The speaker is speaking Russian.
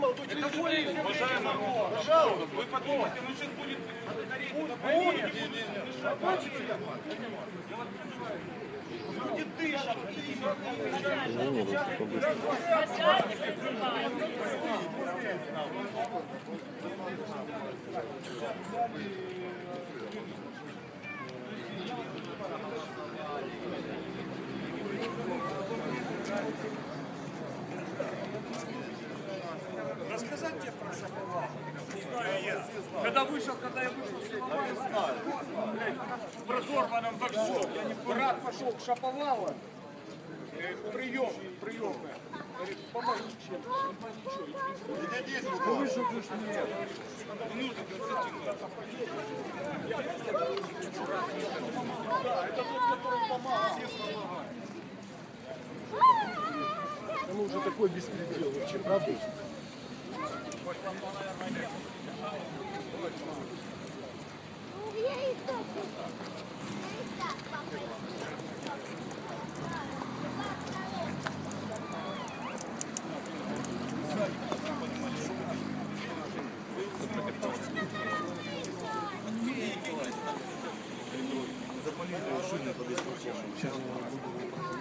молодой человек. Уважаемый, Пожалуйста. вы подумайте, ну сейчас будет Люди дышат. Рассказать тебе про Шаповала? Знаю я. Когда вышел, когда я вышел с Иловая, блядь, в разорванном боксе, брат пошел к Шаповалу, прием, приемная. Говорит, помоги чем-то. Ну вышел же ж мне. Да, это тот, который помогал. Ну уже такой беспредел вообще, правда? Запалили шины под исполнением. Сейчас буду